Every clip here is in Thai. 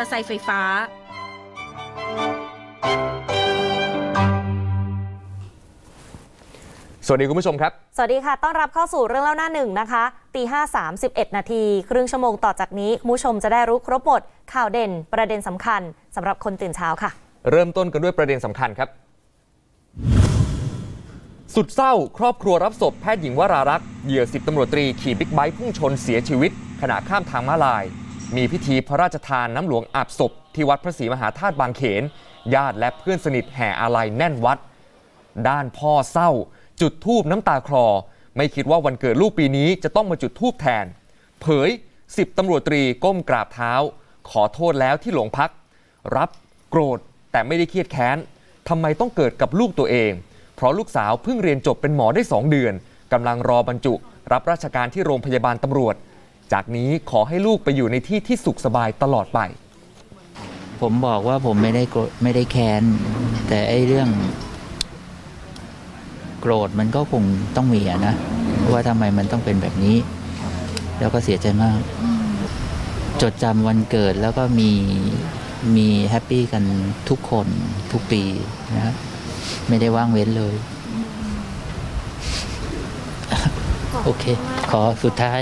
ตอร์ไซค์ไฟฟ้า สวัสดีคุณผู้ชมครับ สวัสดีค่ะ ต้อนรับเข้าสู่เรื่องเล่าหน้าหนึ่งนะคะ ตีห้าสามสิบเอ็ดนาที ครึ่งชั่วโมงต่อจากนี้ คุณผู้ชมจะได้รู้ครบหมด ข่าวเด่น ประเด็นสำคัญสำหรับคนตื่นเช้าค่ะ เริ่มต้นกันด้วยประเด็นสำคัญครับ สุดเศร้า ครอบครัวรับศพแพทย์หญิงวรารักษ์เหยื่อสิบตำรวจตรีขี่บิ๊กไบค์พุ่งชนเสียชีวิต ขณะข้ามทางม้าลาย มีพิธีพระราชทานน้ำหลวงอาบศพ ที่วัดพระศรีมหาธาตุบางเขน ญาติและเพื่อนสนิทแห่อาลัยแน่นวัด ด้านพ่อเศร้า จุดทูบน้ำตาคลอ ไม่คิดว่าวันเกิดลูกปีนี้จะต้องมาจุดทูบแทน เผยสิบตำรวจตรีก้มกราบเท้า ขอโทษแล้วที่หลงพัก รับโกรธแต่ไม่ได้เครียดแค้นทำไมต้องเกิดกับลูกตัวเอง เพราะลูกสาวเพิ่งเรียนจบเป็นหมอได้2เดือนกำลังรอบรรจุ รับราชการที่โรงพยาบาลตำรวจ จากนี้ขอให้ลูกไปอยู่ในที่ที่สุขสบายตลอดไป ผมบอกว่าผมไม่ได้โกรธไม่ได้แค้น แต่ไอ้เรื่อง โกรธมันก็คงต้องมีอะนะว่าทำไมมันต้องเป็นแบบนี้ แล้วก็เสียใจมาก จดจำวันเกิดแล้วก็มีมีแฮปปี้กันทุกคนทุกปีนะครับไม่ได้ว่างเว้นเลย โอเค ขอสุดท้าย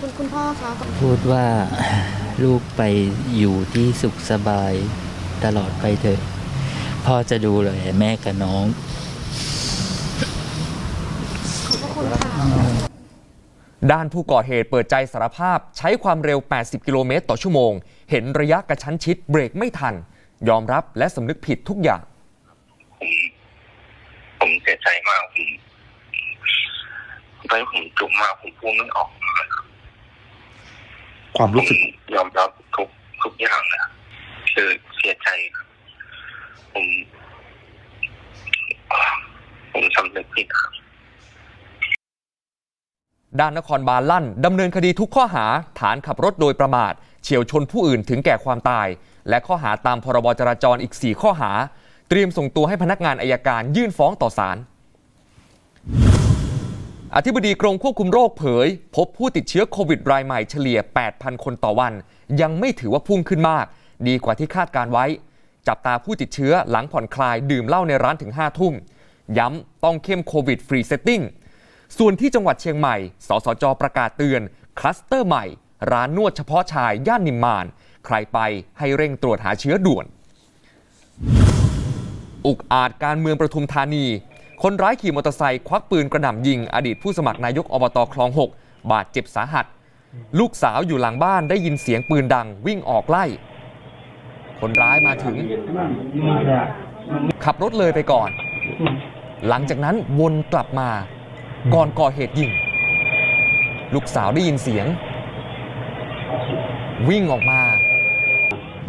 คุณคุณพ่อคะพูดว่าลูกไปอยู่ที่สุขสบายตลอดไปเถอะ พ่อจะดูเลยแม่กับน้องด้านผู้ก่อเหตุเปิดใจสารภาพใช้ความเร็ว 80 กิโลเมตรต่อชั่วโมง เห็นระยะกระชั้นชิดเบรกไม่ทัน ยอมรับและสำนึกผิดทุกอย่าง ผมผมเสียใจมากผมตอนนี้ผมจุกมากผมพูดไม่ออกเลย ครับความรู้สึก ยอมรับทุกทุกอย่างเลยครับคือเสียใจครับผมผมสำนึกผิดครับด้านนครบาลลั่นดำเนินคดีทุกข้อหาฐานขับรถโดยประมาท เฉียวชนผู้อื่นถึงแก่ความตาย และข้อหาตามพรบจราจรอีก 4 ข้อหา เตรียมส่งตัวให้พนักงานอายการยื่นฟ้องต่อศาล อธิบดีกรมควบคุมโรคเผย พบผู้ติดเชื้อโควิดรายใหม่เฉลี่ย 8,000 คนต่อวัน ยังไม่ถือว่าพุ่งขึ้นมาก ดีกว่าที่คาดการไว้ จับตาผู้ติดเชื้อหลังผ่อนคลายดื่มเหล้าในร้านถึง 5 ทุ่ม ย้ำต้องเข้มโควิดฟรีเซตติ้งส่วนที่จังหวัดเชียงใหม่ สสจประกาศเตือน คลัสเตอร์ใหม่ ร้านนวดเฉพาะชายย่านนิมมาน ใครไปให้เร่งตรวจหาเชื้อด่วน อุกอาจการเมืองประทุมธานี คนร้ายขี่มอเตอร์ไซค์ควักปืนกระหน่ำยิง อดีตผู้สมัครนายกอบตคลอง 6 บาดเจ็บสาหัส ลูกสาวอยู่หลังบ้านได้ยินเสียงปืนดังวิ่งออกไล่ คนร้ายมาถึง ขับรถเลยไปก่อน หลังจากนั้นวนกลับมา ก่อนก่อเหตุยิง ลูกสาวได้ยินเสียง วิ่งออกมา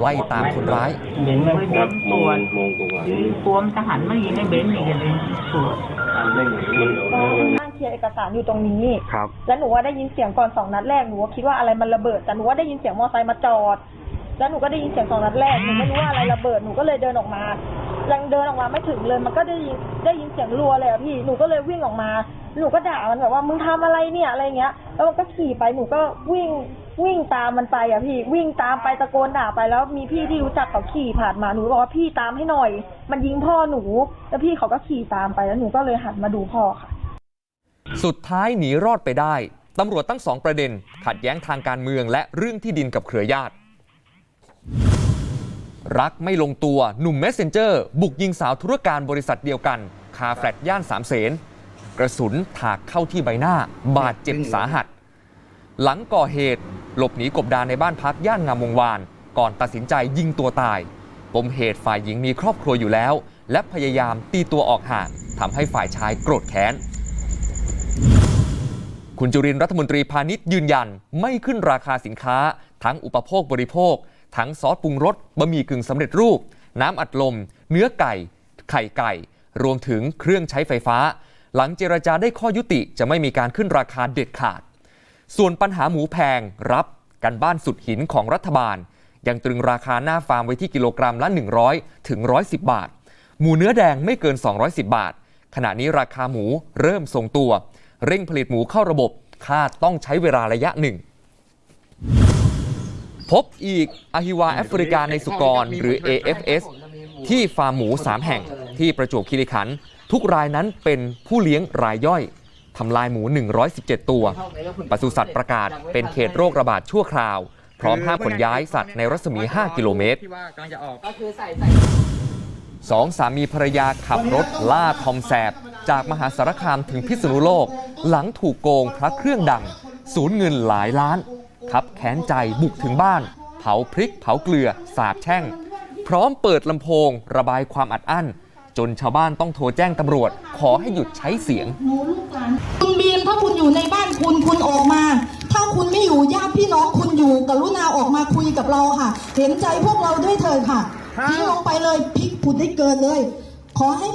ไล่ตามคนร้าย เบนซ์มันปวดปวดปวมทหารไม่ยิงให้เบนซ์อีกเลยปวดนั่งเคลียร์เอกสารอยู่ตรงนี้ ครับ แล้วหนูว่าได้ยินเสียงก่อนสองนัดแรก หนูว่าคิดว่าอะไรมันระเบิด แต่หนูว่าได้ยินเสียงมอเตอร์ไซค์มาจอด แล้วหนูก็ได้ยินเสียงสองนัดแรก หนูไม่รู้ว่าอะไรระเบิด หนูก็เลยเดินออกมา ยังเดินออกมาไม่ถึงเลย มันก็ได้ยินได้ยินเสียงรัวเลยอะพี่ หนูก็เลยวิ่งออกมา หนูก็ด่ามันแบบว่ามึงทำอะไรเนี่ยอะไรเงี้ย แล้วมันก็ขี่ไปหนูก็วิ่งวิ่งตามมันไปอะพี่วิ่งตามไปตะโกนด่าไปแล้วมีพี่ที่รู้จักเขาขี่ผ่านมาหนูบอกว่าพี่ตามให้หน่อย มันยิงพ่อหนู แล้วพี่เขาก็ขี่ตามไปแล้วหนูก็เลยหันมาดูพ่อค่ะ สุดท้ายหนีรอดไปได้ตำรวจตั้งสองประเด็น ขัดแย้งทางการเมืองและเรื่องที่ดินกับเครือญาติ รักไม่ลงตัวหนุ่มเมสเซนเจอร์ บุกยิงสาวธุรการบริษัทเดียวกัน คาแฟลตย่านสามเสน ระสุนถากเข้าที่ใบหน้า บาดเจ็บสาหัส หลังก่อเหตุหลบหนีกบดานในบ้านพักย่านงามวงวาน ก่อนตัดสินใจยิงตัวตาย ปมเหตุฝ่ายหญิงมีครอบครัวอยู่แล้ว และพยายามตีตัวออกห่างทำให้ฝ่ายชายโกรธแค้น คุณจุรินทร์รัฐมนตรีพาณิชย์ยืนยันไม่ขึ้นราคาสินค้า ทั้งอุปโภคบริโภค ทั้งซอสปรุงรสบะหมี่กึ่งสำเร็จรูป น้ำอัดลม เนื้อไก่ ไข่ไก่ รวมถึงเครื่องใช้ไฟฟ้า หลังเจรจาได้ข้อยุติจะไม่มีการขึ้นราคาเด็ดขาด ส่วนปัญหาหมูแพงรับกันบ้านสุดหินของรัฐบาล ยังตรึงราคาหน้าฟาร์มไว้ที่กิโลกรัมละ 100 ถึง 110 บาท หมูเนื้อแดงไม่เกิน 210 บาท ขณะนี้ราคาหมูเริ่มทรงตัว เร่งผลิตหมูเข้าระบบคาดต้องใช้เวลาระยะหนึ่ง พบอีกอหิวาแอฟริกาในสุกรหรือ AFS ที่ฟาร์มหมู 3 แห่งที่ประจวบคีรีขันธ์ ทุกรายนั้นเป็นผู้เลี้ยงรายย่อยทำลายหมู 117 ตัวปศุสัตว์ประกาศเป็นเขตโรคระบาดชั่วคราว พร้อมห้ามขนย้ายสัตว์ในรัศมี 5 กิโลเมตรสองสามีภรรยาขับรถล่าทอมแสบ จากมหาสารคามถึงพิษณุโลก หลังถูกโกงพระเครื่องดัง สูญเงินหลายล้านขับแค้นใจบุกถึงบ้าน เผาพริกเผาเกลือ สาบแช่ง พร้อมเปิดลำโพง ระบายความอัดอั้น จนชาวบ้านต้องโทรแจ้งตำรวจ ขอให้หยุดใช้เสียง คุณบีมถ้าคุณอยู่ในบ้านคุณคุณออกมา ถ้าคุณไม่อยู่ญาติพี่น้องคุณอยู่กรุณาออกมาคุยกับเราค่ะ เห็นใจพวกเราด้วยเถิดค่ะทิ้งลงไปเลยพลิกผุดได้เกินเลย ขอให้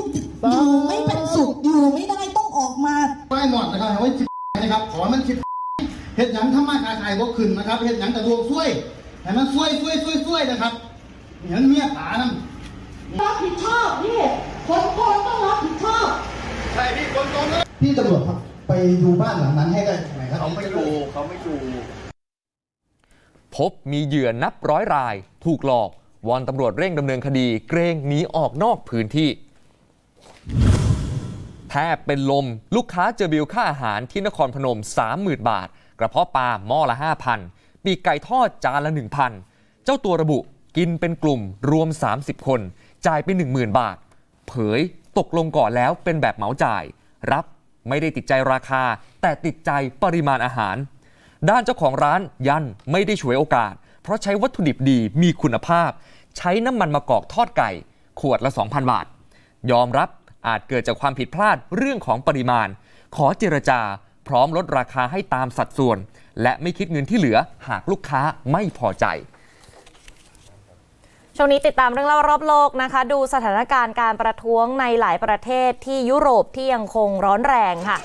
อยู่ไม่เป็นสุขอยู่ไม่ได้ต้องออกมาป้ายหมดนะครับไว้จิบนะครับขอให้มันจิบเห็ดหยังทำมาค้าขายบ่ขึ้นนะครับเห็ดหยังกระดวงช่วยให้มันช่วยช่วยช่วยช่วยนะครับอย่างนั้นเมียผานะรับผิดชอบพี่ คนโกงต้องรับผิดชอบพี่ตำรวจครับไปดูบ้านหลังนั้นให้ได้ไหมครับเขาไม่ดูเขาไม่ดูพบมีเหยื่อนับร้อยราย ถูกหลอก วอนตำรวจเร่งดำเนินคดี เกรงหนีออกนอกพื้นที่ แทบเป็นลมลูกค้าเจอบิลค่าอาหารที่นครพนม 30,000 บาท กระเพาะปลาหม้อละ 5,000 ปีกไก่ทอดจานละ 1,000 เจ้าตัวระบุกินเป็นกลุ่มรวม 30 คน จ่ายไป 10,000 บาท เผยตกลงก่อนแล้วเป็นแบบเหมาจ่าย รับไม่ได้ติดใจราคา แต่ติดใจปริมาณอาหาร ด้านเจ้าของร้านยันไม่ได้ฉวยโอกาส เพราะใช้วัตถุดิบดีมีคุณภาพ ใช้น้ำมันมะกอกทอดไก่ ขวดละ 2,000 บาท ยอมรับอาจเกิดจากความผิดพลาดเรื่องของปริมาณ ขอเจรจา พร้อมลดราคาให้ตามสัดส่วน และไม่คิดเงินที่เหลือหากลูกค้าไม่พอใจ ช่วงนี้ติดตามเรื่องเล่ารอบโลกนะคะ ดูสถานการณ์การประท้วงในหลายประเทศที่ยุโรปที่ยังคงร้อนแรงค่ะ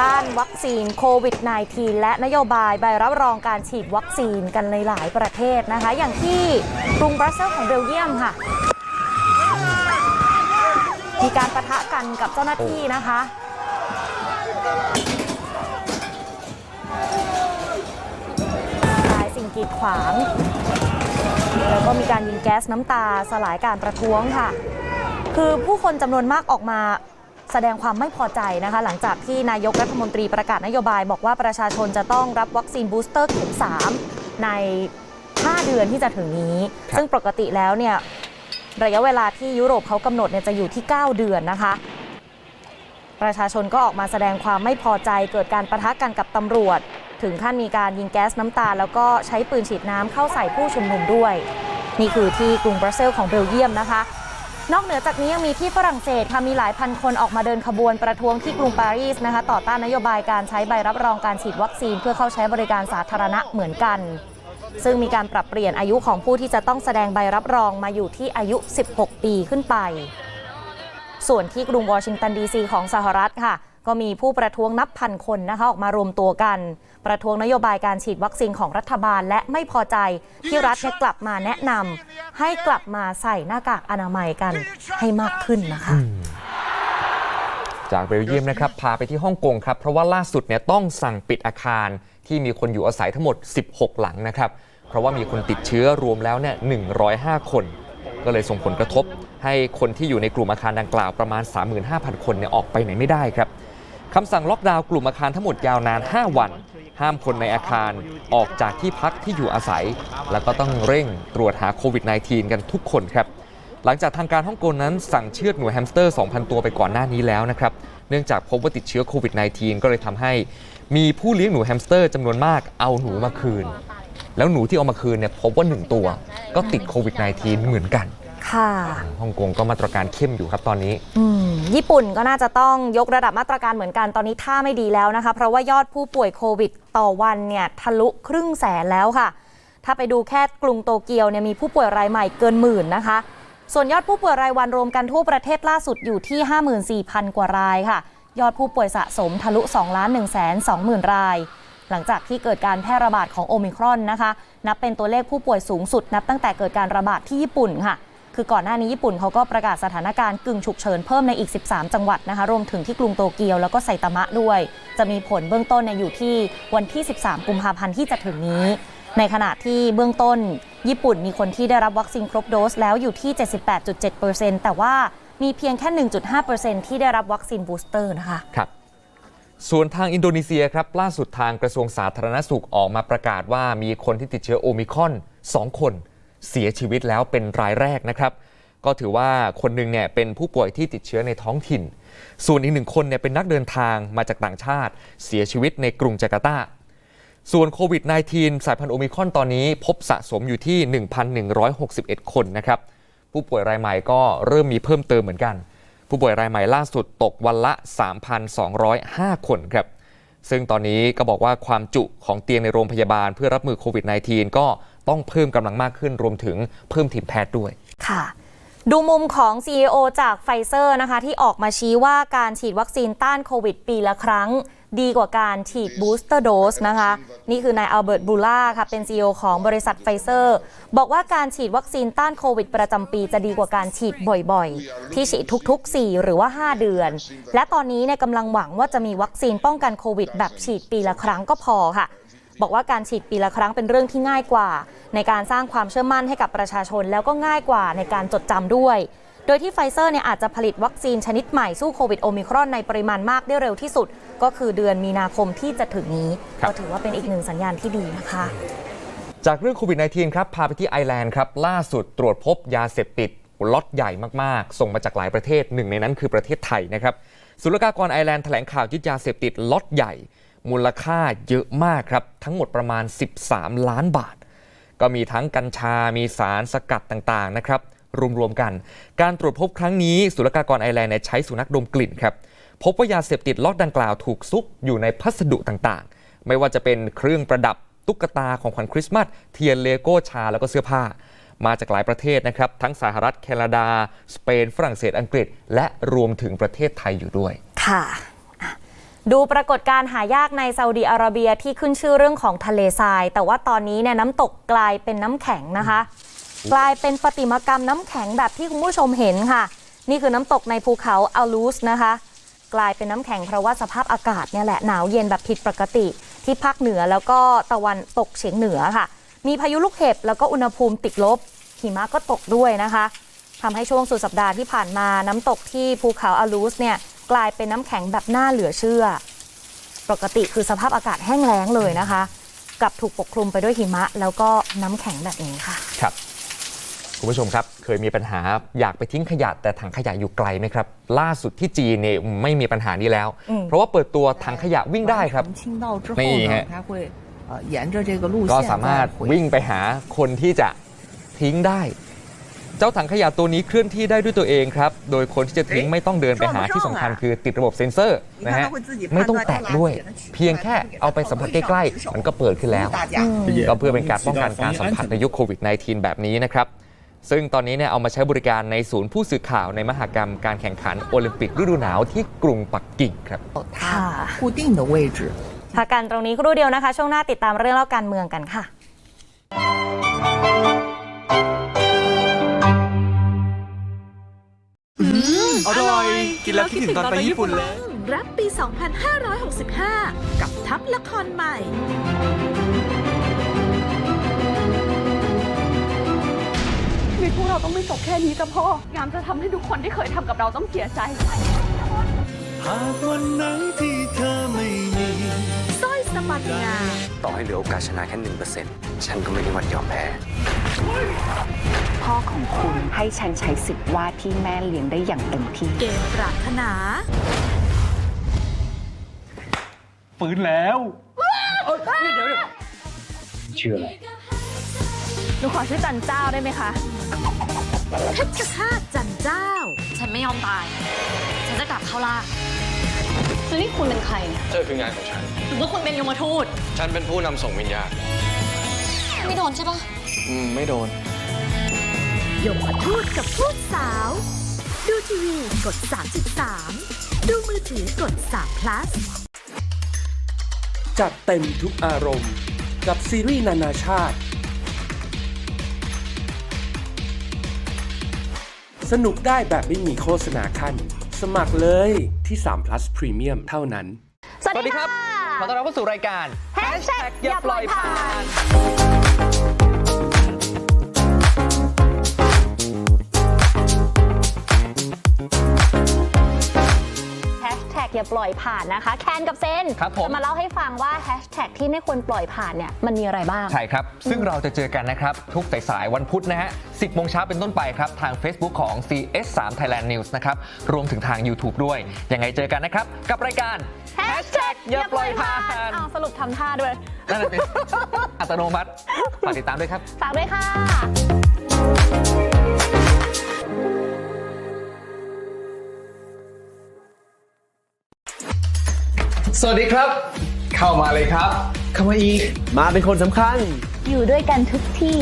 ต้านวัคซีนโควิด -19 และนโยบายใบรับรองการฉีดวัคซีนกันในหลายประเทศนะคะ อย่างที่กรุงบรัสเซลส์ของเบลเยียมค่ะ มีการประทะกันกับเจ้าหน้าที่นะคะลายสิ่งกีดขวาง แล้วก็มีการยิงแก๊สน้ำตาสลายการประท้วงค่ะ คือผู้คนจำนวนมากออกมาแสดงความไม่พอใจนะคะ หลังจากที่นายกรัฐมนตรีประกาศนโยบาย บอกว่าประชาชนจะต้องรับวัคซีนบูสเตอร์เข็ม3 ใน 5 เดือนที่จะถึงนี้ครับซึ่งปกติแล้วเนี่ยระยะเวลาที่ยุโรปเขากำหนดเนี่ยจะอยู่ที่ 9 เดือนนะคะ ประชาชนก็ออกมาแสดงความไม่พอใจเกิดการประทะกันกับตำรวจ ถึงขั้นมีการยิงแก๊สน้ำตา แล้วก็ใช้ปืนฉีดน้ำเข้าใส่ผู้ชุมนุมด้วย นี่คือที่กรุงบรัสเซลของเบลเยียมนะคะ นอกเหนือจากนี้ยังมีที่ฝรั่งเศสค่ะมีหลายพันคนออกมาเดินขบวนประท้วงที่กรุงปารีสนะคะต่อต้านนโยบายการใช้ใบรับรองการฉีดวัคซีน เพื่อเข้าใช้บริการสาธารณะเหมือนกัน ซึ่งมีการปรับเปลี่ยนอายุของผู้ที่จะต้องแสดงใบรับรองมาอยู่ที่อายุ 16 ปีขึ้นไป ส่วนที่กรุงวอชิงตันดีซีของสหรัฐค่ะ ก็มีผู้ประท้วงนับพันคนนะคะออกมารวมตัวกัน ประท้วงนโยบายการฉีดวัคซีนของรัฐบาล และไม่พอใจที่รัฐเนี่ยกลับมาแนะนำให้กลับมาใส่หน้ากากอนามัยกันให้มากขึ้นนะคะจากเบลเยียมนะครับพาไปที่ฮ่องกงครับ เพราะว่าล่าสุดเนี่ยต้องสั่งปิดอาคารที่มีคนอยู่อาศัยทั้งหมด 16 หลังนะครับ เพราะว่ามีคนติดเชื้อรวมแล้วเนี่ย105 คน ก็เลยส่งผลกระทบ ให้คนที่อยู่ในกลุ่มอาคารดังกล่าวประมาณ 35,000 คนเนี่ยออกไปไหนไม่ได้ครับ คำสั่งล็อกดาวน์กลุ่มอาคารทั้งหมดยาวนาน 5 วัน ห้ามคนในอาคารออกจากที่พักที่อยู่อาศัย แล้วก็ต้องเร่งตรวจหาโควิด -19 กันทุกคนครับ หลังจากทางการฮ่องกงนั้นสั่งเชือดหนูแฮมสเตอร์ 2,000 ตัวไปก่อนหน้านี้แล้วนะครับ เนื่องจากพบว่าติดเชื้อโควิด -19 ก็เลยทำให้มีผู้เลี้ยงหนูแฮมสเตอร์จำนวนมากเอาหนูมาคืน แล้วหนูที่เอามาคืนเนี่ยพบว่า 1 ตัวก็ติดโควิด -19 เหมือนกัน ค่ะฮ่องกงก็มาตรการเข้มอยู่ครับตอนนี้อืมญี่ปุ่นก็น่าจะต้องยกระดับมาตรการเหมือนกันตอนนี้ท่าไม่ดีแล้วนะคะ เพราะว่ายอดผู้ป่วยโควิดต่อวันเนี่ยทะลุครึ่งแสนแล้วค่ะ ถ้าไปดูแค่กรุงโตเกียวเนี่ยมีผู้ป่วยรายใหม่เกินหมื่นนะคะ ส่วนยอดผู้ป่วยรายวันรวมกันทั่วประเทศล่าสุดอยู่ที่ 54,000 กว่ารายค่ะ ยอดผู้ป่วยสะสมทะลุ2ล้าน1 2 0 0 0 0 ราย หลังจากที่เกิดการแพร่ระบาดของโอมิครอนนะคะ นับเป็นตัวเลขผู้ป่วยสูงสุด นับตั้งแต่เกิดการระบาดที่ญี่ปุ่นค่ะ คือก่อนหน้านี้ญี่ปุ่นเขาก็ประกาศสถานการณ์กึ่งฉุกเฉินเพิ่มในอีก 13 จังหวัดนะคะรวมถึงที่กรุงโตเกียวแล้วก็ไซตามะด้วย จะมีผลเบื้องต้นเนี่ยอยู่ที่วันที่ 13 กุมภาพันธ์ที่จะถึงนี้ ในขณะที่เบื้องต้น ญี่ปุ่นมีคนที่ได้รับวัคซีนครบโดสแล้วอยู่ที่ 78.7%แต่ว่ามีเพียงแค่ 1.5%ที่ได้รับวัคซีนบูสเตอร์นะคะครับส่วนทางอินโดนีเซียครับล่าสุดทางกระทรวงสาธารณสุขออกมาประกาศว่ามีคนที่ติดเชื้อโอมิคอน 2 คน เสียชีวิตแล้วเป็นรายแรกนะครับ ก็ถือว่าคนหนึ่งเนี่ยเป็นผู้ป่วยที่ติดเชื้อในท้องถิ่น ส่วนอีกหนึ่งคนเนี่ยเป็นนักเดินทางมาจากต่างชาติ เสียชีวิตในกรุงจาการ์ตา ส่วนโควิด -19 สายพันธุ์โอมิครอนตอนนี้พบสะสมอยู่ที่ 1,161 คนนะครับ ผู้ป่วยรายใหม่ก็เริ่มมีเพิ่มเติมเหมือนกัน ผู้ป่วยรายใหม่ล่าสุดตกวันละ 3,205 คนครับซึ่งตอนนี้ก็บอกว่าความจุของเตียงในโรงพยาบาลเพื่อรับมือโควิด -19 ก็ ต้องเพิ่มกำลังมากขึ้นรวมถึงเพิ่มทีมแพทย์ด้วยค่ะดูมุมของ CEO จากไฟเซอร์นะคะที่ออกมาชี้ว่าการฉีดวัคซีนต้านโควิดปีละครั้ง ดีกว่าการฉีดบูสเตอร์โดสนะคะ นี่คือนายอัลเบิร์ตบูล่าค่ะเป็น CEO ของบริษัทไฟเซอร์ บอกว่าการฉีดวัคซีนต้านโควิดประจำปีจะดีกว่าการฉีดบ่อยๆ ที่ฉีดทุก ๆ 4 หรือว่า 5 เดือน และตอนนี้เนี่ยกำลังหวังว่าจะมีวัคซีนป้องกันโควิดแบบฉีดปีละครั้งก็พอค่ะ บอกว่าการฉีดปีละครั้งเป็นเรื่องที่ง่ายกว่า ในการสร้างความเชื่อมั่นให้กับประชาชนแล้วก็ง่ายกว่าในการจดจำด้วย โดยที่ไฟเซอร์เนี่ยอาจจะผลิตวัคซีนชนิดใหม่สู้โควิดโอมิครอนในปริมาณมากได้เร็วที่สุด ก็คือเดือนมีนาคมที่จะถึงนี้ครับก็ถือว่าเป็นอีกหนึ่งสัญญาณที่ดีนะคะจากเรื่องโควิด -19 ครับ พาไปที่ไอร์แลนด์ครับ ล่าสุดตรวจพบยาเสพติดล็อตใหญ่มาก ๆ ส่งมาจากหลายประเทศหนึ่งในนั้นคือประเทศไทยนะครับ ศุลกากรไอร์แลนด์แถลงข่าวยึดยาเสพติดล็อตใหญ่ มูลค่าเยอะมากครับ ทั้งหมดประมาณ 13 ล้านบาท ก็มีทั้งกัญชา มีสารสกัดต่างๆนะครับ รวมๆกัน การตรวจพบครั้งนี้ ศุลกากรไอร์แลนด์ใช้สุนัขดมกลิ่นครับ พบว่ายาเสพติดล็อตดังกล่าวถูกซุกอยู่ในพัสดุต่างๆ ไม่ว่าจะเป็นเครื่องประดับตุ๊กตาของขวัญคริสต์มาส เทียนเลโก้ชาแล้วก็เสื้อผ้า มาจากหลายประเทศนะครับ ทั้งสหรัฐแคนาดา สเปน ฝรั่งเศส อังกฤษ และรวมถึงประเทศไทยอยู่ด้วย ค่ะ ดูปรากฏการหายากในซาอุดีอาระเบียที่ขึ้นชื่อเรื่องของทะเลทราย แต่ว่าตอนนี้เนี่ยน้ำตกกลายเป็นน้ำแข็งนะคะ กลายเป็นประติมากรรมน้ำแข็งแบบที่คุณผู้ชมเห็นค่ะ นี่คือน้ำตกในภูเขาอัลลูสนะคะ กลายเป็นน้ำแข็งเพราะว่าสภาพอากาศเนี่ยแหละหนาวเย็นแบบผิดปกติ ที่ภาคเหนือแล้วก็ตะวันตกเฉียงเหนือค่ะ มีพายุลูกเห็บแล้วก็อุณหภูมิติดลบหิมะก็ตกด้วยนะคะทำให้ช่วงสุดสัปดาห์ที่ผ่านมาน้ำตกที่ภูเขาอัลลูสเนี่ย กลายเป็นน้ำแข็งแบบน่าเหลือเชื่อ ปกติคือสภาพอากาศแห้งแล้งเลยนะคะกับถูกปกคลุมไปด้วยหิมะ แล้วก็น้ำแข็งแบบนี้ค่ะ ครับ คุณผู้ชมครับ เคยมีปัญหาอยากไปทิ้งขยะแต่ถังขยะอยู่ไกลไหมครับ ล่าสุดที่จีนเนี่ยไม่มีปัญหานี้แล้ว เพราะว่าเปิดตัวถังขยะวิ่งได้ครับนี่ฮะก็สามารถวิ่งไปหาคนที่จะทิ้งได้ เจ้าถังขยะตัวนี้เคลื่อนที่ได้ด้วยตัวเองครับ โดยคนที่จะทิ้งไม่ต้องเดินไปหาที่สำคัญคือติดระบบเซ็นเซอร์นะฮะ ไม่ต้องแตะด้วย เพียงแค่เอาไปสัมผัสใกล้ๆ มันก็เปิดขึ้นแล้ว ก็เพื่อเป็นการป้องกันการสัมผัสในยุคโควิด -19 แบบนี้นะครับ ซึ่งตอนนี้เนี่ยเอามาใช้บริการในศูนย์ผู้สื่อข่าวในมหกรรมการแข่งขันโอลิมปิกฤดูหนาวที่กรุงปักกิ่งครับพักกันตรงนี้ครู่เดียวนะคะ ช่วงหน้าติดตามเรื่องเล่าการเมืองกันค่ะ กินแล้วคิดถึงตอนไปญี่ปุ่นเลย รับปี 2565 กับทัพละครใหม่ ชีวิตพวกเราต้องไม่จบแค่นี้กับพ่อยามจะทำให้ทุกคนที่เคยทำกับเราต้องเสียใจ หากวันไหนที่เธอไม่มี สร้อยสปันงาต่อให้เหลือโอกาสชนะแค่หนึ่งเปอร์เซ็นต์ฉันก็ไม่ได้วันยอมแพ้ พ่อของคุณให้ฉันใช้สิทธิ์ว่าที่แม่เลี้ยงได้อย่างเต็มที่ เกมปรารถนา ฟื้นแล้วชื่ออะไรหนูขอชื่อจันเจ้าได้ไหมคะเพชรฆาตจันเจ้า ฉันไม่ยอมตาย ฉันจะกลับเข้าล่างแล้วนี่คุณเป็นใครเนี่ยเธอคืองานของฉันหรือว่าคุณเป็นยมทูต ฉันเป็นผู้นำส่งวิญญาณ ไม่โดนใช่ปะอืม ไม่โดน ยมทูตกับทูตสาว ดูทีวีกด 33 ดูมือถือกด3 plus จัดเต็มทุกอารมณ์ กับซีรีส์นานาชาติ สนุกได้แบบไม่มีโฆษณาขั้น สมัครเลยที่ 3 plus Premium เท่านั้น สวัสดีครับ ขอต้อนรับเข้าสู่รายการ Hashtag อย่าปล่อยผ่าน กอย่าปล่อยผ่านนะคะ แคนกับเซนครับผม จะมาเล่าให้ฟังว่าแฮชแท็กที่ไม่ควรปล่อยผ่านเนี่ยมันมีอะไรบ้าง ใช่ครับ ซึ่งเราจะเจอกันนะครับ ทุกสายๆวันพุธนะฮะ 10โมงเช้าเป็นต้นไปครับ ทาง Facebook ของ CS3 Thailand News นะครับ รวมถึงทาง YouTube ด้วย ยังไงเจอกันนะครับ กับรายการ Hashtag อย่าปล่อยผ่าน อ้าวสรุปทำท่าด้วย นั่นแหละเป็น อัตโนมัติฝากติดตามด้วยครับ ฝากด้วยค่ะ สวัสดีครับ เข้ามาเลยครับ เข้ามาอีก มาเป็นคนสำคัญ อยู่ด้วยกันทุกที่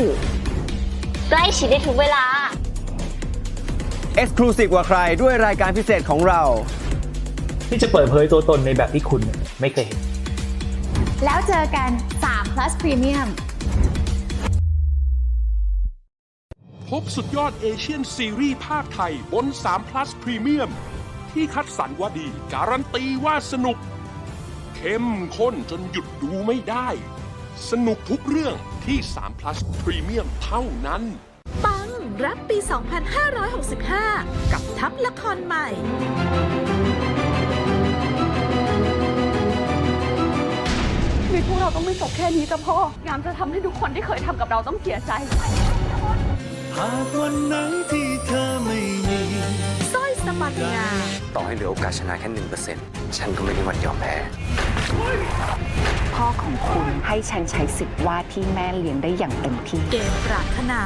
ใกล้ชิดได้ทุกเวลาเอ็กซ์คลูซีฟกว่าใครด้วยรายการพิเศษของเรา ที่จะเปิดเผยตัวตนในแบบที่คุณไม่เคยเห็น แล้วเจอกัน 3 plus premium พบสุดยอดเอเชียนซีรีส์ภาคไทยบน 3 plus Premium ที่คัดสรรว่าดี การันตีว่าสนุก เข้มข้นจนหยุดดูไม่ได้ สนุกทุกเรื่องที่ 3 plus Premium เท่านั้น ปังรับปี 2565 กับทัพละครใหม่ ชีวิตพวกเราต้องไม่จบแค่นี้จ้ะพ่องามจะทำให้ทุกคนที่เคยทำกับเราต้องเสียใจ หากวันไหนที่เธอไม่มี สร้อยสมันงาต่อให้เหลือโอกาสชนะแค่หนึ่งเปอร์เซ็นต์ฉันก็ไม่มีวันยอมแพ้พ่อของคุณให้ฉันใช้สิทธิ์ว่าที่แม่เลี้ยงได้อย่างเต็มที่เกมปรารถนา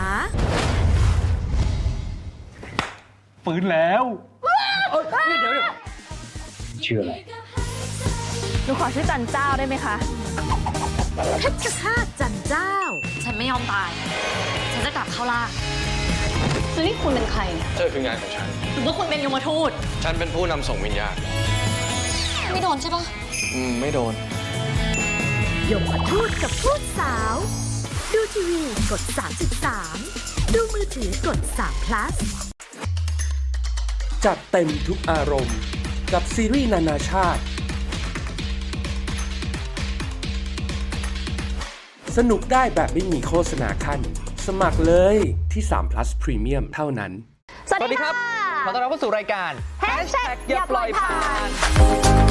ฟื้นแล้วชื่ออะไรหนูขอชื่อจันเจ้าได้ไหมคะเพชรฆาตจันเจ้า ฉันไม่ยอมตาย ฉันจะกลับเข้าล่า แล้วนี่คุณเป็นใครเนี่ยเธอคืองานของฉัน หรือว่าคุณเป็นยมทูต ฉันเป็นผู้นำส่งวิญญาณ ไม่โดนใช่ปะอืม ไม่โดน ยมทูตกับทูตสาว ดูทีวีกด 33 ดูมือถือกด3 plus จัดเต็มทุกอารมณ์ กับซีรีส์นานาชาติ สนุกได้แบบไม่มีโฆษณาขั้น สมัครเลยที่ 3 plus Premium เท่านั้น สวัสดีค่ะขอต้อนรับเข้าสู่รายการ Hashtag อย่าปล่อยผ่าน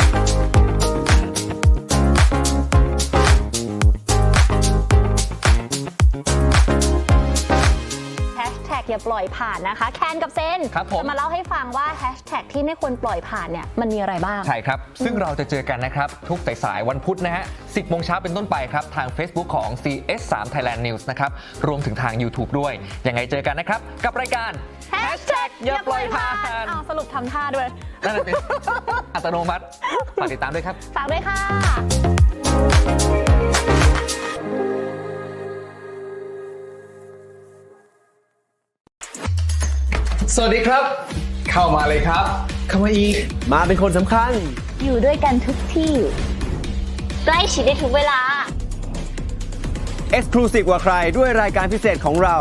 อย่าปล่อยผ่านนะคะ แคนกับเซนครับผม จะมาเล่าให้ฟังว่าแฮชแท็กที่ไม่ควรปล่อยผ่านเนี่ยมันมีอะไรบ้าง ใช่ครับ ซึ่งเราจะเจอกันนะครับ ทุกสายๆวันพุธนะฮะ 10โมงเช้าเป็นต้นไปครับ ทาง Facebook ของ CS3 Thailand News นะครับ รวมถึงทาง YouTube ด้วย ยังไงเจอกันนะครับ กับรายการ Hashtag อย่าปล่อยผ่านอ้าวสรุปทำท่าด้วย นั่นแหละเป็นอัตโนมัติฝากติดตามด้วยครับ ฝากด้วยค่ะ สวัสดีครับ เข้ามาเลยครับ เข้ามาอีก มาเป็นคนสำคัญ อยู่ด้วยกันทุกที่ ใกล้ชิดได้ทุกเวลาเอ็กซ์คลูซีฟกว่าใครด้วยรายการพิเศษของเรา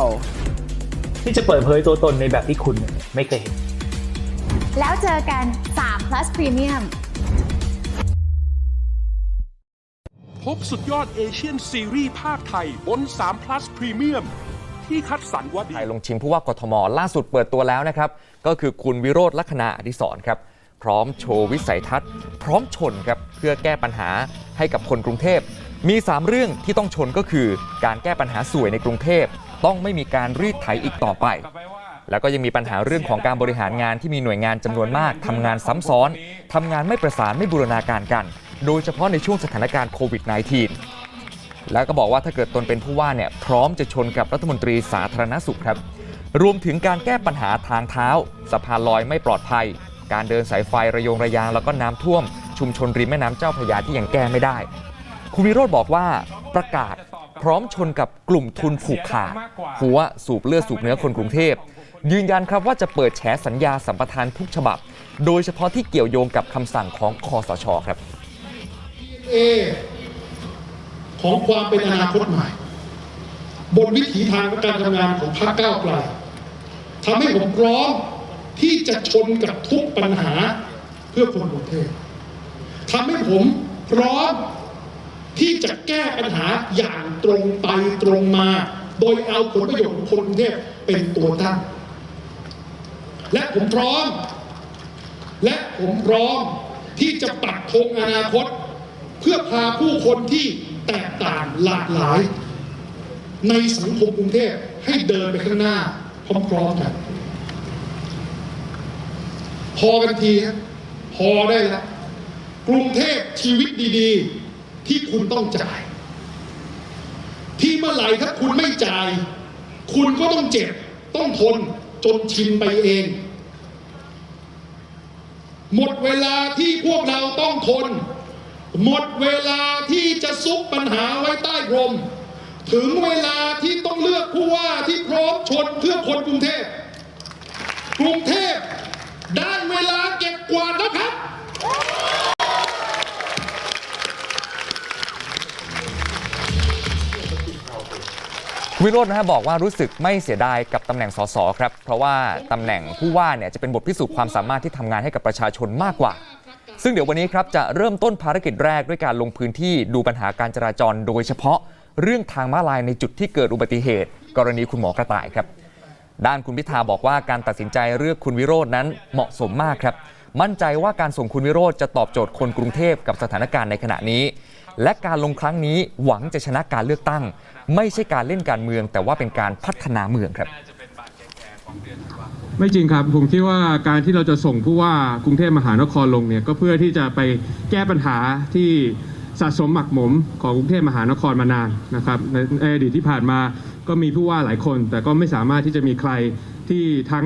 ที่จะเปิดเผยตัวตนในแบบที่คุณไม่เคยเห็น แล้วเจอกัน 3 plus premium พบสุดยอดเอเชียนซีรีส์ภาคไทยบน3 plus Premium ที่คัดสรรว่าดี ไทยลงชิงผู้ว่ากทมล่าสุดเปิดตัวแล้วนะครับ ก็คือคุณวิโรธลักษณะอดิศรครับ พร้อมโชว์วิสัยทัศน์ พร้อมชนครับ เพื่อแก้ปัญหาให้กับคนกรุงเทพ มี 3 เรื่องที่ต้องชนก็คือ การแก้ปัญหาสวยในกรุงเทพ ต้องไม่มีการรีดไถอีกต่อไป แล้วก็ยังมีปัญหาเรื่องของการบริหารงานที่มีหน่วยงานจำนวนมากทำงานซ้ำซ้อนทำงานไม่ประสานไม่บูรณาการกัน โดยเฉพาะในช่วงสถานการณ์โควิด -19 แล้วก็บอกว่าถ้าเกิดตนเป็นผู้ว่าเนี่ยพร้อมจะชนกับรัฐมนตรีสาธารณสุขครับ รวมถึงการแก้ปัญหาทางเท้าสะพานลอยไม่ปลอดภัย การเดินสายไฟระยงระยางแล้วก็น้ำท่วม ชุมชนริมแม่น้ำเจ้าพระยาที่ยังแก้ไม่ได้ คุณวิโรธบอกว่าประกาศพร้อมชนกับกลุ่มทุนผูกขาดหัวสูบเลือดสูบเนื้อคนกรุงเทพยืนยันครับว่าจะเปิดแฉสัญญาสัมปทานทุกฉบับ โดยเฉพาะที่เกี่ยวโยงกับคำสั่งของคอสชครับ ของความเป็นอนาคตใหม่ บนวิถีทางการทำงานของพรรคก้าวไกลทำให้ผมพร้อมที่จะชนกับทุกปัญหาเพื่อคนกรุงเทพทำให้ผมพร้อมที่จะแก้ปัญหาอย่างตรงไปตรงมา โดยเอาผลประโยชน์ของคนกรุงเทพเป็นตัวตั้ง และผมพร้อม และผมพร้อมที่จะปักธงอนาคต เพื่อพาผู้คนที่ แตกต่างหลากหลาย ในสังคมกรุงเทพให้เดินไปข้างหน้าพร้อมๆกันพอกันทีฮะพอได้แล้วกรุงเทพชีวิตดีๆ ที่คุณต้องจ่าย ที่เมื่อไหร่ถ้าคุณไม่จ่าย คุณก็ต้องเจ็บ ต้องทนจนชินไปเอง หมดเวลาที่พวกเราต้องทน หมดเวลาที่จะซุกปัญหาไว้ใต้พรม ถึงเวลาที่ต้องเลือกผู้ว่าที่พร้อมชนเพื่อคนกรุงเทพ กรุงเทพได้เวลาเก็บกวาดแล้วครับคุณวิโรจน์นะฮะบอกว่ารู้สึกไม่เสียดายกับตำแหน่งสสครับ เพราะว่าตำแหน่งผู้ว่าเนี่ยจะเป็นบทพิสูจน์ความสามารถที่ทำงานให้กับประชาชนมากกว่า ซึ่งเดี๋ยววันนี้ครับจะเริ่มต้นภารกิจแรกด้วยการลงพื้นที่ดูปัญหาการจราจรโดยเฉพาะเรื่องทางม้าลายในจุดที่เกิดอุบัติเหตุ กรณีคุณหมอกระต่ายครับ ด้านคุณพิธาบอกว่าการตัดสินใจเลือกคุณวิโรจน์นั้นเหมาะสมมากครับ มั่นใจว่าการส่งคุณวิโรจน์จะตอบโจทย์คนกรุงเทพกับสถานการณ์ในขณะนี้ และการลงครั้งนี้หวังจะชนะการเลือกตั้ง ไม่ใช่การเล่นการเมือง แต่ว่าเป็นการพัฒนาเมืองครับ ไม่จริงครับ ผมคิดว่าการที่เราจะส่งผู้ว่ากรุงเทพมหานครลงเนี่ยก็เพื่อที่จะไปแก้ปัญหาที่สะสมหมักหมมของกรุงเทพมหานครมานานนะครับในในอดีตที่ผ่านมาก็มีผู้ว่าหลายคน แต่ก็ไม่สามารถที่จะมีใครที่ทั้ง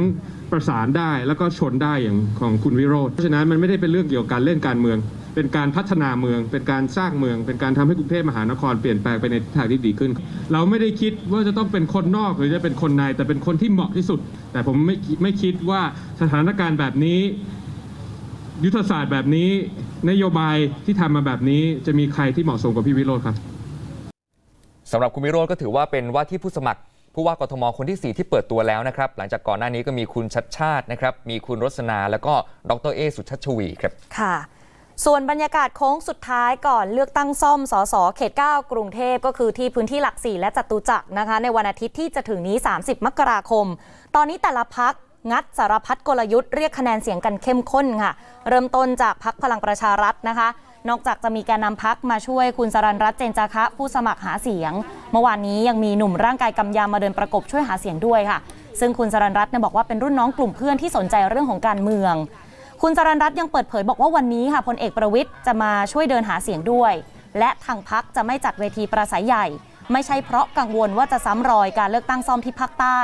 ประสานได้แล้วก็ชนได้อย่างของคุณวิโรธเพราะฉะนั้นมันไม่ได้เป็นเรื่องเกี่ยวกับการเล่นการเมือง เป็นการพัฒนาเมือง เป็นการสร้างเมือง เป็นการทำให้กรุงเทพมหานครเปลี่ยนแปลงไปในทางที่ดีขึ้น เราไม่ได้คิดว่าจะต้องเป็นคนนอกหรือจะเป็นคนใน แต่เป็นคนที่เหมาะที่สุด แต่ผมไม่คิดไม่คิดว่าสถานการณ์แบบนี้ ยุทธศาสตร์แบบนี้ นโยบายที่ทำมาแบบนี้จะมีใครที่เหมาะสมกับพี่วิโรธครับสำหรับคุณวิโรจน์ก็ถือว่าเป็นว่าที่ผู้สมัครผู้ว่ากทมคนที่ 4 ที่เปิดตัวแล้วนะครับ หลังจากก่อนหน้านี้ก็มีคุณชัดชาตินะครับ มีคุณรสนา แล้วก็ดรเอสุชัชวีครับ ค่ะ ส่วนบรรยากาศโค้งสุดท้ายก่อนเลือกตั้งซ่อมสสเขต 9 กรุงเทพก็คือที่พื้นที่หลักสี่และจตุจักรนะคะ ในวันอาทิตย์ที่จะถึงนี้ 30 มกราคม ตอนนี้แต่ละพักงัดสารพัดกลยุทธ์เรียกคะแนนเสียงกันเข้มข้นค่ะ เริ่มต้นจากพักพลังประชารัฐนะคะ นอกจากจะมีแกนนำพักมาช่วยคุณสรันรัตน์เจนจาคะ ผู้สมัครหาเสียง เมื่อวานนี้ยังมีหนุ่มร่างกายกำยำมาเดินประกบช่วยหาเสียงด้วยค่ะ ซึ่งคุณสรันรัตน์บอกว่าเป็นรุ่นน้องกลุ่มเพื่อนที่สนใจเรื่องของการเมือง คุณสรันรัตน์ยังเปิดเผยบอกว่าวันนี้ค่ะพลเอกประวิทย์จะมาช่วยเดินหาเสียงด้วย และทางพักจะไม่จัดเวทีประสัยใหญ่ ไม่ใช่เพราะกังวลว่าจะซ้ำรอยการเลือกตั้งซ่อมที่ภาคใต้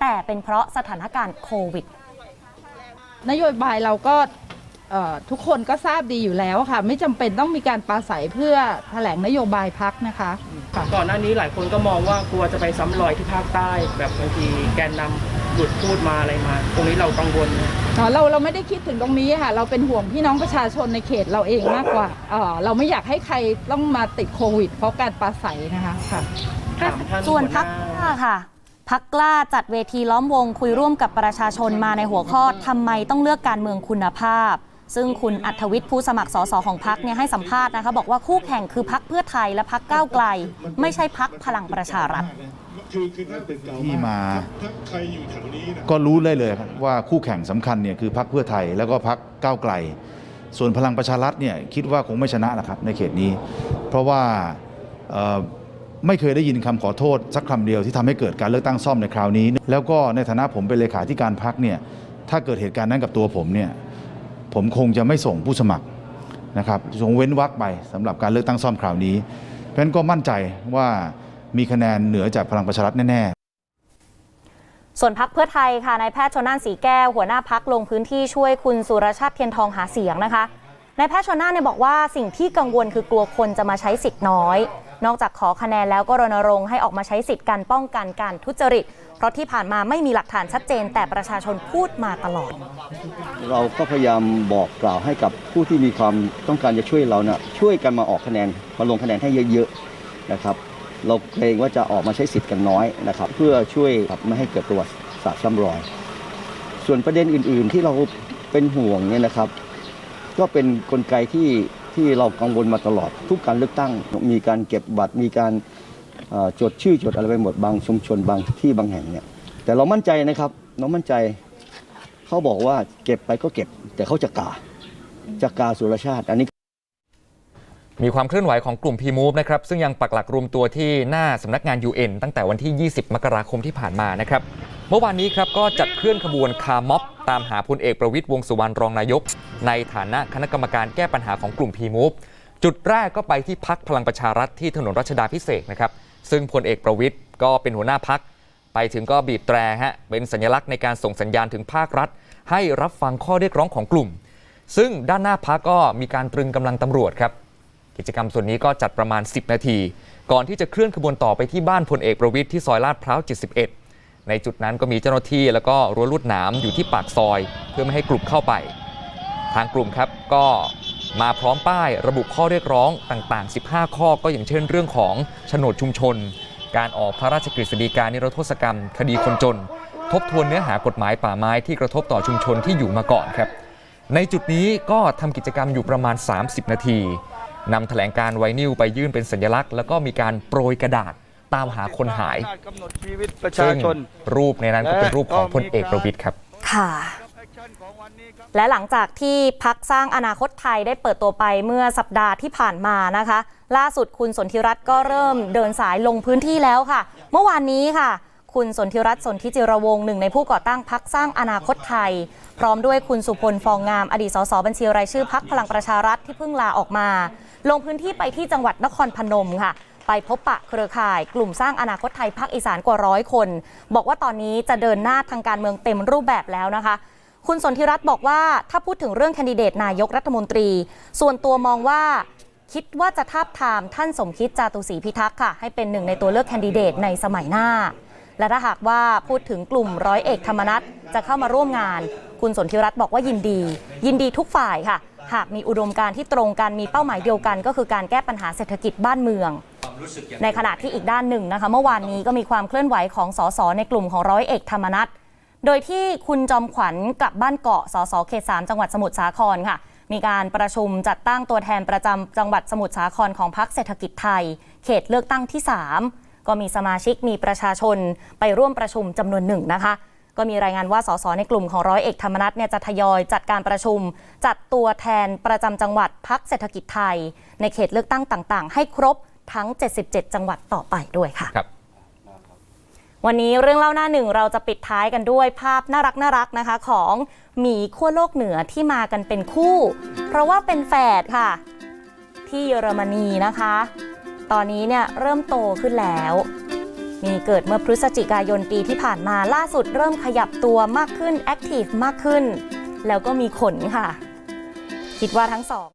แต่เป็นเพราะสถานการณ์โควิด นโยบายเราก็ ทุกคนก็ทราบดีอยู่แล้วค่ะ ไม่จำเป็นต้องมีการปราศัยเพื่อแถลงนโยบายพักนะคะก่อนหน้านี้หลายคนก็มองว่ากลัวจะไปซ้ำรอยที่ภาคใต้ แบบบางทีแกนนำหลุดพูดมาอะไรมา ตรงนี้เรากังวลไหมอ๋อเราเราไม่ได้คิดถึงตรงนี้ค่ะ เราเป็นห่วงพี่น้องประชาชนในเขตเราเองมากกว่าเอ่อเราไม่อยากให้ใครต้องมาติดโควิด เพราะการปราศัยนะคะค่ะส่วนพักกล้าค่ะพักกล้าจัดเวทีล้อมวงคุยร่วมกับประชาชนมาในหัวข้อทำไมต้องเลือกการเมืองคุณภาพ ซึ่งคุณอัธวิทย์ผู้สมัครสสของพักเนี่ยให้สัมภาษณ์นะคะบอกว่าคู่แข่งคือพักเพื่อไทยและพักก้าวไกล ไม่ใช่พักพลังประชารัฐที่มาก็รู้เลยเลยว่าคู่แข่งสำคัญเนี่ยคือพรรคเพื่อไทยแล้วก็พรรคก้าวไกล ส่วนพลังประชารัฐเนี่ยคิดว่าคงไม่ชนะนะครับในเขตนี้ เพราะว่าไม่เคยได้ยินคำขอโทษสักคำเดียวที่ทำให้เกิดการเลือกตั้งซ่อมในคราวนี้ แล้วก็ในฐานะผมเป็นเลขาธิการพรรคเนี่ยถ้าเกิดเหตุการณ์นั้นกับตัวผมเนี่ย ผมคงจะไม่ส่งผู้สมัครนะครับส่งเว้นวรรคไปสำหรับการเลือกตั้งซ่อมคราวนี้ เพราะฉะนั้นก็มั่นใจว่ามีคะแนนเหนือจากพลังประชารัฐแน่ๆส่วนพักเพื่อไทยค่ะนายแพทย์ชนน่านสีแก้วหัวหน้าพักลงพื้นที่ช่วยคุณสุรชาติเทียนทองหาเสียงนะคะนายแพทย์ชนน่านเนี่ยบอกว่าสิ่งที่กังวลคือกลัวคนจะมาใช้สิทธิ์น้อย นอกจากขอคะแนนแล้วก็รณรงค์ให้ออกมาใช้สิทธิ์การป้องกันการทุจริต เพราะที่ผ่านมาไม่มีหลักฐานชัดเจน แต่ประชาชนพูดมาตลอด เราก็พยายามบอกกล่าวให้กับผู้ที่มีความต้องการจะช่วยเรานะช่วยกันมาออกคะแนนมาลงคะแนนให้เยอะๆนะครับเราเกรงว่าจะออกมาใช้สิทธิ์กันน้อยนะครับ เพื่อช่วยไม่ให้เกิดประวัติศาสตร์ซ้ำรอย ส่วนประเด็นอื่น ๆ ที่เราเป็นห่วงเนี่ยนะครับ ก็เป็นนกลไกที่ ที่เรากังวลมาตลอด ทุกการเลือกตั้งมีการเก็บบัตรมีการจดชื่อจดอะไรไปหมดบางชุมชนบางที่บางแห่งเนี่ยแต่เรามั่นใจนะครับเรามั่นใจเขาบอกว่าเก็บไปก็เก็บ แต่เขาจะกาจะกาสุรชาติอันนี้ มีความเคลื่อนไหวของกลุ่ม P-Move นะครับซึ่งยังปักหลักรวมตัวที่หน้าสำนักงาน UN ตั้งแต่วันที่ 20 มกราคมที่ผ่านมานะครับ เมื่อวานนี้ครับก็จัดเคลื่อนขบวนคาร์ม็อบ ตามหาพลเอกประวิตยวงสุวรรณรองนายก ในฐานะคณะกรรมการแก้ปัญหาของกลุ่ม P-Move จุดแรกก็ไปที่พักพลังประชารัฐที่ถนนรัชดาพิเศษนะครับซึ่งพลเอกประวิตยก็เป็นหัวหน้าพัก ไปถึงก็บีบแตรฮะเป็นสัญลักษณ์ในการส่งสัญญาณถึงภาครัฐ ให้รับฟังข้อเรียกร้องของกลุ่ม ซึ่งด้านหน้าพักก็มีการตรึงกำลังตำรวจครับ กิจกรรมส่วนนี้ก็จัดประมาณ 10 นาที ก่อนที่จะเคลื่อนขบวนต่อไปที่บ้านพลเอกประวิทย์ที่ซอยลาดพร้าว 71 ในจุดนั้นก็มีเจ้าหน้าที่แล้วก็รั้วลวดหนามอยู่ที่ปากซอย เพื่อไม่ให้กลุ่มเข้าไป ทางกลุ่มครับก็มาพร้อมป้ายระบุข้อเรียกร้องต่างๆ 15 ข้อก็อย่างเช่นเรื่องของโฉนดชุมชน การออกพระราชกฤษฎีกานิรโทษกรรม คดีคนจน ทบทวนเนื้อหากฎหมายป่าไม้ที่กระทบต่อชุมชนที่อยู่มาก่อนครับ ในจุดนี้ก็ทำกิจกรรมอยู่ประมาณ 30 นาที นำแถลงการไวนิลไปยื่นเป็นสัญลักษณ์ แล้วก็มีการโปรยกระดาษตามหาคนหายประชาชนซึ่งรูปในนั้นก็เป็นรูปของพลเอกประวิตยครับค่ะและหลังจากที่พักสร้างอนาคตไทยได้เปิดตัวไปเมื่อสัปดาห์ที่ผ่านมานะคะ ล่าสุดคุณสนธิรัตน์ก็เริ่มเดินสายลงพื้นที่แล้วค่ะ เมื่อวานนี้ค่ะ คุณสนธิรัตน์สนธิจิรวงศ์หนึ่งในผู้ก่อตั้งพักสร้างอนาคตไทย พร้อมด้วยคุณสุพลฟองงามอดีตสสบัญชีรายชื่อพักพลังประชารัฐที่เพิ่งลาออกมา ลงพื้นที่ไปที่จังหวัดนครพนมค่ะ ไปพบปะเครือข่าย กลุ่มสร้างอนาคตไทยภาคอีสานกว่าร้อยคน บอกว่าตอนนี้จะเดินหน้าทางการเมืองเต็มรูปแบบแล้วนะคะคุณสนธิรัตน์บอกว่าถ้าพูดถึงเรื่องแคนดิเดตนายกรัฐมนตรี ส่วนตัวมองว่า คิดว่าจะทาบทามท่านสมคิดจาตุศรีพิทักษ์ค่ะ ให้เป็นหนึ่งในตัวเลือกแคนดิเดตในสมัยหน้า และถ้าหากว่าพูดถึงกลุ่มร้อยเอกธรรมนัฐจะเข้ามาร่วมงาน คุณสนธิรัตน์บอกว่ายินดี ยินดีทุกฝ่ายค่ะ หากมีอุดมการณ์ที่ตรงกันมีเป้าหมายเดียวกัน ก็คือการแก้ปัญหาเศรษฐกิจบ้านเมือง ในขณะที่อีกด้านหนึ่งนะคะ เมื่อวานนี้ก็มีความเคลื่อนไหวของสสในกลุ่มของร้อยเอกธรรมนัฐโดยที่คุณจอมขวัญกลับบ้านเกาะสสเขต3จังหวัดสมุทรสาครค่ะ มีการประชุมจัดตั้งตัวแทนประจำจังหวัดสมุทรสาครของพรรคเศรษฐกิจไทย เขตเลือกตั้งที่ 3 ก็มีสมาชิกมีประชาชนไปร่วมประชุมจำนวนหนึ่งนะคะ ก็มีรายงานว่าสสในกลุ่มของร้อยเอกธรรมนัฐเนี่ยจะทยอยจัดการประชุม จัดตัวแทนประจำจังหวัดพรรคเศรษฐกิจไทย ในเขตเลือกตั้งต่างๆ ให้ครบทั้ง 77 จังหวัดต่อไปด้วยค่ะครับวันนี้เรื่องเล่าหน้าหนึ่งเราจะปิดท้ายกันด้วยภาพน่ารักน่ารักนะคะของหมีขั้วโลกเหนือที่มากันเป็นคู่ เพราะว่าเป็นแฝดค่ะ ที่เยอรมนีนะคะ ตอนนี้เนี่ยเริ่มโตขึ้นแล้ว มีเกิดเมื่อพฤศจิกายนปีที่ผ่านมาล่าสุดเริ่มขยับตัวมากขึ้นแอคทีฟมากขึ้น แล้วก็มีขนค่ะ คิดว่าทั้งสอง